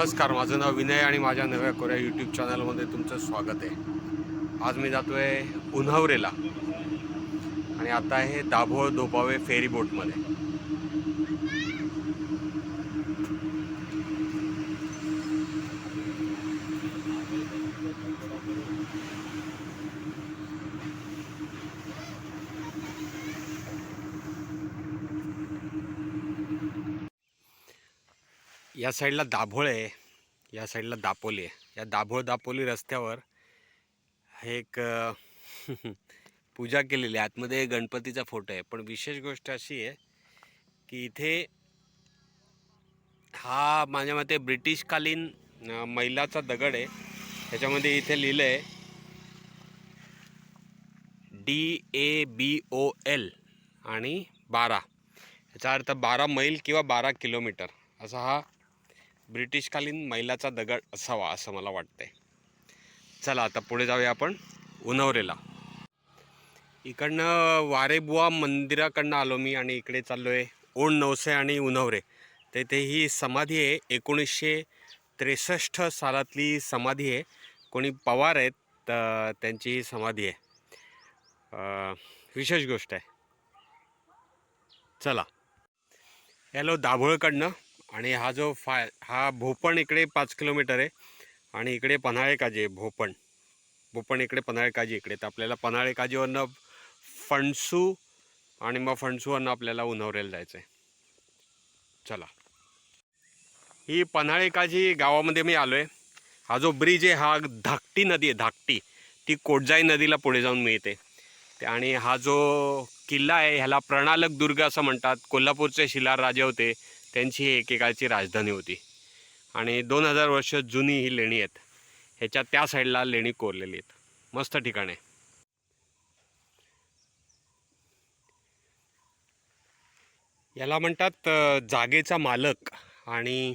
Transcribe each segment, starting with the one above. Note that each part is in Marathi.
नमस्कार माझं नाव विनय आणि माझ्या नव्या कोऱ्या यूट्यूब चॅनलमध्ये तुमचं स्वागत आहे. आज मी जातो आहे उन्हावरेला. आणि आता आहे दाभोळ दोपावे फेरी या साईडला दाभोळ आहे या साईडला दापोली आहे. या दाभोळ दापोली रस्त्यावर हे एक पूजा केलेली आहे. आतमध्ये गणपतीचा फोटो आहे. पण विशेष गोष्ट अशी आहे की इथे हा माझ्या मते ब्रिटिशकालीन मैलाचा दगड आहे. त्याच्यामध्ये इथे लिहिलं आहे D A B O L आणि बारा. याचा अर्थ बारा मैल किंवा बारा किलोमीटर. असा हा ब्रिटिशकालीन मैलाचा दगड असावा असं मला वाटतंय. चला आता पुढे जाऊया आपण उन्हवरेला इकडनं वारेबुवा मंदिराकडनं आलो मी आणि इकडे चाललो आहे ओण नवसे आणि उन्हवरे तर ते ही समाधी आहे. एकोणीसशे त्रेसष्ट सालातली समाधी आहे. कोणी पवार आहेत तर त्यांची ही समाधी आहे. विशेष गोष्ट आहे. चला. हॅलो दाभोळकडनं. आणि हा जो फाय हा भोपण इकडे पाच किलोमीटर आहे आणि इकडे पन्हाळे काजी आहे भोपण. भोपण इकडे पन्हाळे काजी इकडे तर आपल्याला पन्हाळे काजीवरनं फणसू आणि मग फणसूवरनं आपल्याला उन्हवरेला जायचं आहे. चला. ही पन्हाळे काजी गावामध्ये मी आलो आहे हा जो ब्रिज आहे हा धाकटी नदी आहे धाकटी. ती कोटजाई नदीला पुढे जाऊन मिळते. आणि हा जो किल्ला आहे ह्याला प्रणालक दुर्ग असं म्हणतात. कोल्हापूरचे शिलार राजे होते. त्यांची ही एकेकाळची राजधानी होती. आणि दोन हजार वर्ष जुनी ही लेणी आहेत. ह्याच्या त्या साईडला लेणी कोरलेली आहेत. मस्त ठिकाण आहे. याला म्हणतात जागेचा मालक. आणि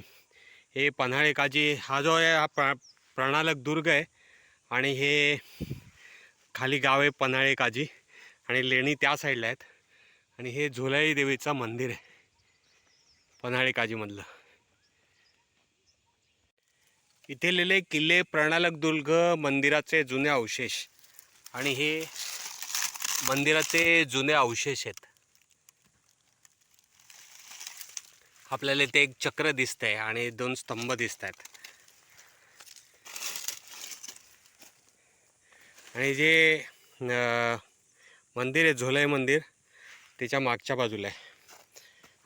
हे पन्हाळे काजी हा जो आहे हा प्र प्रणालक दुर्ग आहे. आणि हे खाली गाव आहे पन्हाळे काजी आणि लेणी त्या साईडला आहेत. आणि हे झुलाई देवीचं मंदिर आहे. पन्हाळे काजीमधलं. इथे लिहिले किल्ले प्रणालक दुर्ग मंदिराचे जुने अवशेष. आणि हे मंदिराचे जुने अवशेष आहेत. आपल्याला इथे एक चक्र दिसतंय आणि दोन स्तंभ दिसत आहेत आणि जे मंदिर आहे झोलाई मंदिर त्याच्या मागच्या बाजूला आहे.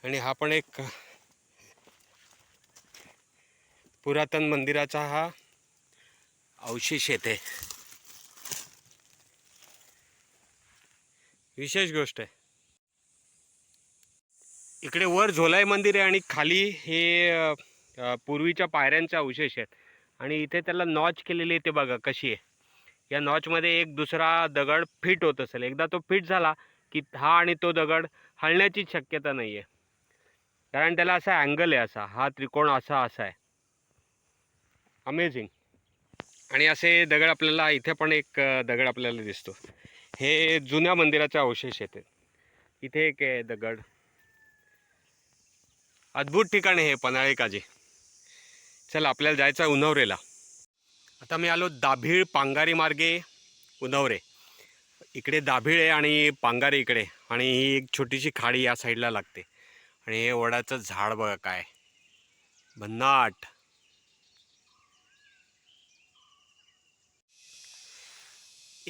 आणि हा पण एक पुरातन मंदिराचा हा अवशेष येते. विशेष गोष्ट आहे. इकडे वर झोलाई मंदिर आहे आणि खाली हे पूर्वीच्या पायऱ्यांचे अवशेष आहेत. आणि इथे त्याला नॉच केलेली आहे ते बघा कशी आहे. या नॉचमध्ये एक दुसरा दगड फिट होत असेल. एकदा तो फिट झाला की हा आणि तो दगड हलण्याचीच शक्यता नाही आहे कारण त्याला असा अँगल आहे असा. हा त्रिकोण असा असा आहे. अमेझिंग आणि असे दगड आपल्याला इथे पण एक दगड आपल्याला दिसतो. हे जुन्या मंदिराचे अवशेष येते इथे एक आहे दगड. अद्भुत ठिकाण आहे हे पन्हाळे काजी. चला आपल्याला जायचं आहे उन्हवरेला आता मी आलो दाभिळ पांगारी मार्गे उन्हवरे इकडे दाभिळ आहे आणि पांगारे इकडे. आणि ही एक छोटीशी खाडी या साईडला लागते. आणि हे वडाचं झाड बघा काय. भन्नाट.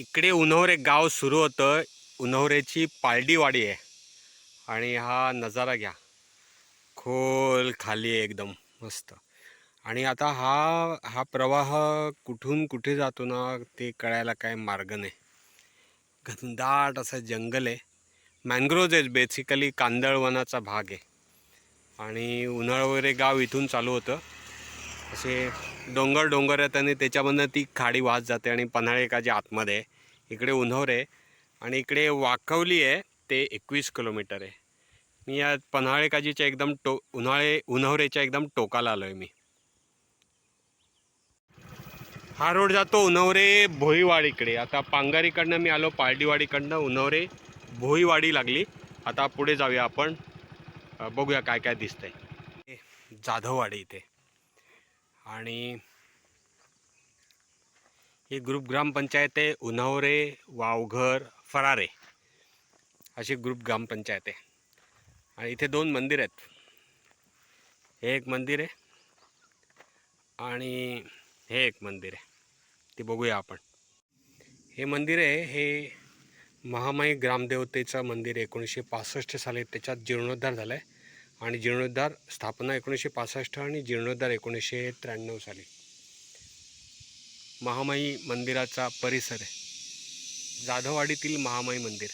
इकडे उन्हवरे गाव सुरू होतं. उन्हवरेची पालडीवाडी आहे. आणि हा नजारा घ्या. खोल खाली आहे एकदम. मस्त. आणि आता हा हा प्रवाह कुठून कुठे जातो ना ते कळायला काय मार्ग नाही. घनदाट असं जंगल आहे. मॅनग्रोव्ज आहेत बेसिकली कांदळवनाचा भाग आहे. आणि उन्हाळ वगैरे गाव इथून चालू होतं. असे डोंगर डोंगर आहेत आणि त्याच्यामधनं ती खाडी वाहत जाते आणि पन्हाळे एकाच्या आतमध्ये. आहे इकडे उन्हवरे आहे आणि इकडे वाकवली आहे ते एकवीस किलोमीटर आहे. मी या पन्हाळे काजीच्या एकदम टो उन्हाळे उन्हवरेच्या एकदम टोकाला आलो आहे मी. हा रोड जातो उन्हवरे भोईवाडीकडे. आता पांगारीकडनं मी आलो पारडीवाडीकडनं उन्हवरे भोईवाडी लागली. आता पुढे जाऊया आपण. बघूया काय काय दिसतंय. जाधववाडी इथे. आणि ही ग्रुप ग्रामपंचायत आहे उन्हावरे वावघर फरारे अशी ग्रुप ग्रामपंचायत. आहे आणि इथे दोन मंदिर आहेत. हे एक मंदिर आहे आणि हे एक मंदिर आहे. ते बघूया आपण. हे मंदिर आहे हे महामाई ग्रामदेवतेचं मंदिर एकोणीसशे पासष्ट साली त्याच्यात जीर्णोद्धार झाला आहे आणि जीर्णोद्धार स्थापना एकोणीसशे पासष्ट आणि जीर्णोद्धार एकोणीसशे त्र्याण्णव साली. महामाई मंदिराचा परिसर आहे. जाधववाडीतील महामाई मंदिर.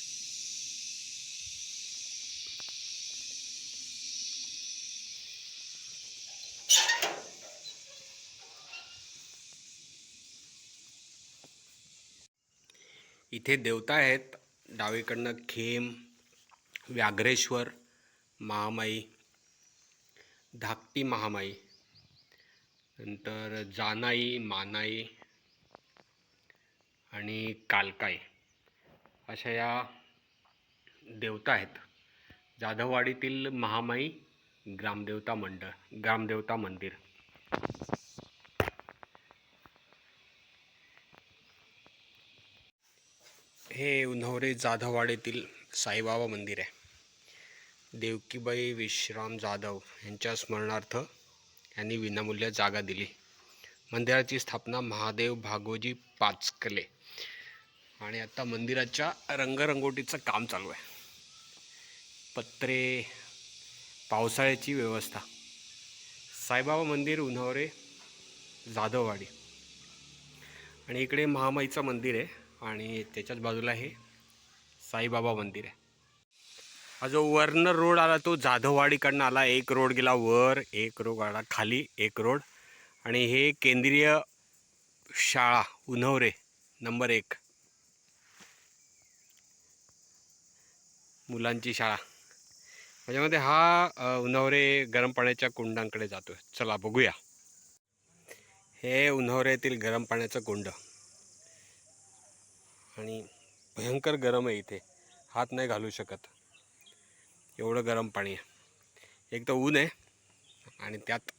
इथे देवता आहेत. डावीकडनं खेम व्याघ्रेश्वर महामाई धाकटी महामाई. नंतर जानाई मानाई आणि कालकाई अशा या देवता आहेत. जाधववाडीतील महामाई ग्रामदेवता मंडळ ग्रामदेवता मंदिर. हे उन्हवरे जाधववाडीतील साईबाबा मंदिर आहे. देवकीबाई विश्राम जाधव यांच्या स्मरणार्थ यांनी विनामूल्य जागा दिली. मंदिराची स्थापना महादेव भागोजी पाचकले आणि आता मंदिराच्या रंगरंगोटीचं काम चालू आहे. पत्रे पावसाळ्याची व्यवस्था. साईबाबा मंदिर उन्हावरे जाधववाडी. आणि इकडे महामाईचं मंदिर आहे आणि त्याच्याच बाजूला हे साईबाबा मंदिर आहे. हा जो वर्ण रोड आला तो जाधववाडीकडनं आला. एक रोड गेला वर एक रोड आला खाली एक रोड. आणि हे केंद्रीय शाळा उन्हवरे नंबर एक. मुलांची शाळा. त्याच्यामध्ये हा उन्हावरे गरम पाण्याच्या कुंडांकडे जातो चला बघूया. हे उन्हावऱ्यातील गरम पाण्याचं कुंड. आणि भयंकर गरम आहे इथे. हात नाही घालू शकत. एवढं गरम पाणी आहे. एक तर ऊन आहे आणि त्यात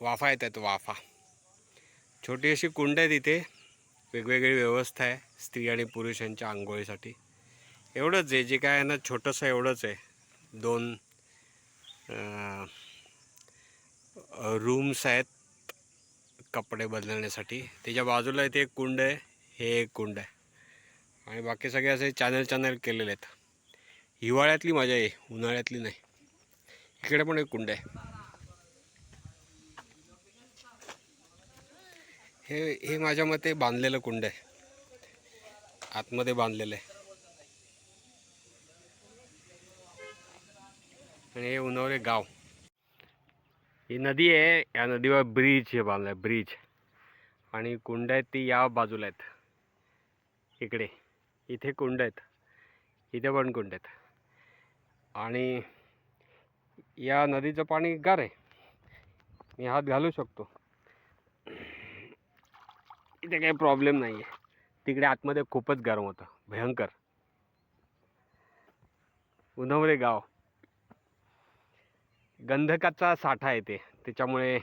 वाफा येत आहेत वाफा. छोटी अशी कुंड आहे तिथे वेगवेगळी व्यवस्था आहे स्त्री आणि पुरुषांच्या आंघोळीसाठी. एवढंच आहे जे काय आहे ना छोटंसं एवढंच आहे. दोन रूम्स आहेत कपडे बदलण्यासाठी. त्याच्या बाजूला इथे एक कुंड आहे हे एक कुंड आहे. आणि बाकी सगळे असे चॅनल चॅनल केलेले आहेत. हिवाळ्यातली मजा आहे उन्हाळ्यातली नाही. इकडे पण एक कुंड आहे. हे हे माझ्या मते बांधलेलं कुंड आहे. आतमध्ये बांधलेलं आहे. आणि हे उन्हावरे गाव. ही नदी आहे या नदीवर ब्रिज हे बांधलाय ब्रिज. आणि कुंड आहेत ती या बाजूला आहेत. इकडे. इथे कुंड आहेत. इथे पण कुंड आहेत. आणि या नदीचं पाणी गार आहे. मी हात घालू शकतो. इथे काही प्रॉब्लेम नाही आहे तिकडे आतमध्ये खूपच गरम होतं. भयंकर. उन्हवरे गाव. गंधकाचा साठा आहे ते. त्याच्यामुळे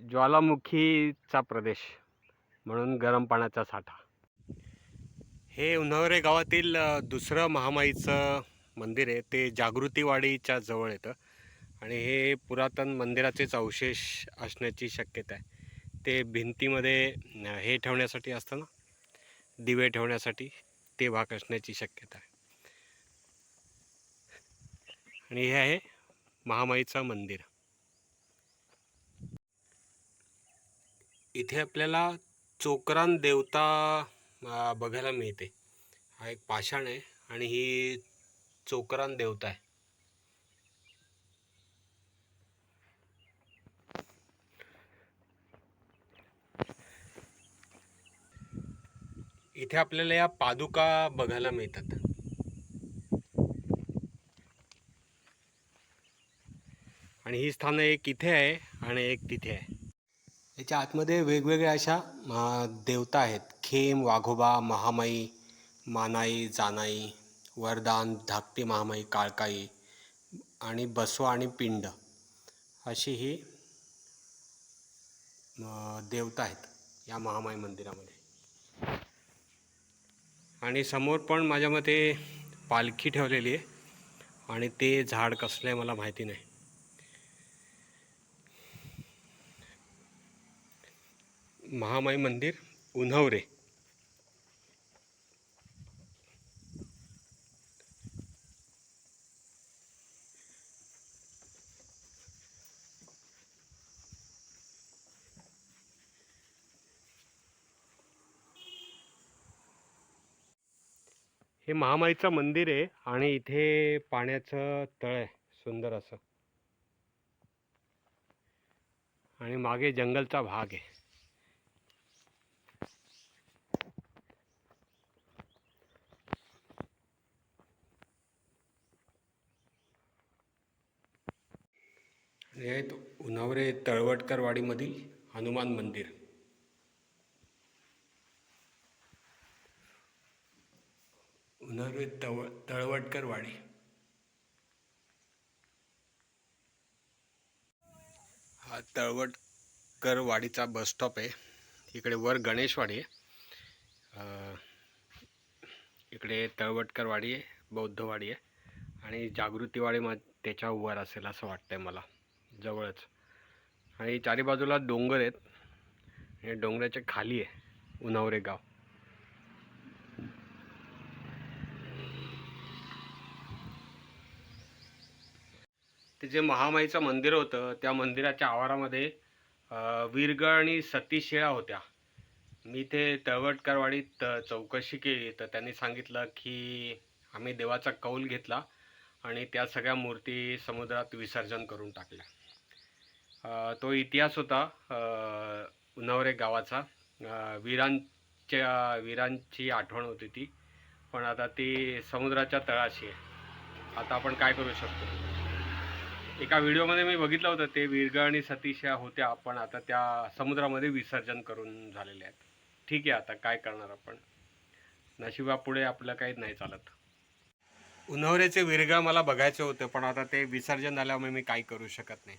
ज्वालामुखीचा प्रदेश म्हणून गरम पाण्याचा साठा. हे उन्हावरे गावातील दुसरं महामाईचं मंदिर आहे. ते जागृतीवाडीच्या जवळ येतं. आणि हे पुरातन मंदिराचेच अवशेष असण्याची शक्यता आहे. ते भिंतीमध्ये हे ठेवण्यासाठी असतं ना दिवे ठेवण्यासाठी ते भाग असण्याची शक्यता आहे. आणि हे आहे महामाईचं मंदिर. इथे आपल्याला चोकरान देवता बघायला मिळते. हा एक पाषाण आहे आणि ही चोकरान देवता आहे. इथे आपल्याला या पादुका बघायला मिळतात. आणि ही स्थानं एक इथे आहे आणि एक तिथे आहे. याच्या आतमध्ये वेगवेगळ्या अशा देवता आहेत. खेम वाघोबा महामाई मानाई जानाई वरदान धाकटी महामाई काळकाई आणि बसवा आणि पिंड अशी ही देवता आहेत या महामाई मंदिरामध्ये. आणि समोर पण माझ्या मते पालखी ठेवलेली आहे. आणि ते झाड कसलं आहे मला माहिती नाही. महामाई मंदिर उन्हवरे. हे महामाईचं मंदिर आहे आणि इथे पाण्याचं तळ आहे सुंदर असं. आणि मागे जंगलचा भाग आहे. हे आहेत उन्हावरे तळवटकरवाडीमधील हनुमान मंदिर. उन्हाळी तव तळवटकर वाडी. हा तळवटकर वाडीचा बस स्टॉप आहे. इकडे वर गणेशवाडी आहे. इकडे तळवटकर वाडी आहे बौद्धवाडी आहे. आणि जागृतीवाडी मग त्याच्या वर असेल असं वाटतं आहे मला जवळच. आणि चारी बाजूला डोंगर आहेत. आणि डोंगराच्या खाली आहे उन्हावरे गाव. ते जे महामाईचं मंदिर होतं त्या मंदिराच्या आवारामध्ये अं, वीरगळ आणि सतीशेळा होत्या. मी ते तळवटकरवाडीत चौकशी केली. तर त्यांनी सांगितलं की आम्ही देवाचा कौल घेतला आणि त्या सगळ्या मूर्ती समुद्रात विसर्जन करून टाकल्या. तो इतिहास होता उन्हावरे गावाचा. वीरांच्या वीरांची आठवण होती ती. पण आता ती समुद्राच्या तळाशी आहे. आता आपण काय करू शकतो? एका व्हिडिओमध्ये मी बघितलं होतं ते विरगळ आणि सतीशा होत्या पण आता त्या समुद्रामध्ये विसर्जन करून झालेल्या आहेत. ठीक आहे आता काय करणार आपण? नशिबापुढे आपलं काही नाही चालत. उन्हवऱ्याचे विरगळ मला बघायचे होते पण आता ते विसर्जन झाल्यामुळे मी काही करू शकत नाही.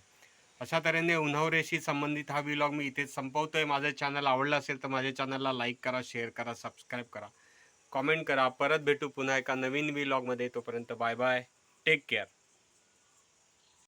अशा तऱ्हेने उन्हवरेशी संबंधित हा व्लॉग मी इथेच आहे माझं चॅनल आवडलं असेल तर माझ्या चॅनलला लाईक करा शेअर करा सबस्क्राईब करा. कॉमेंट करा. परत भेटू पुन्हा एका नवीन व्लॉगमध्ये तोपर्यंत बाय बाय टेक केअर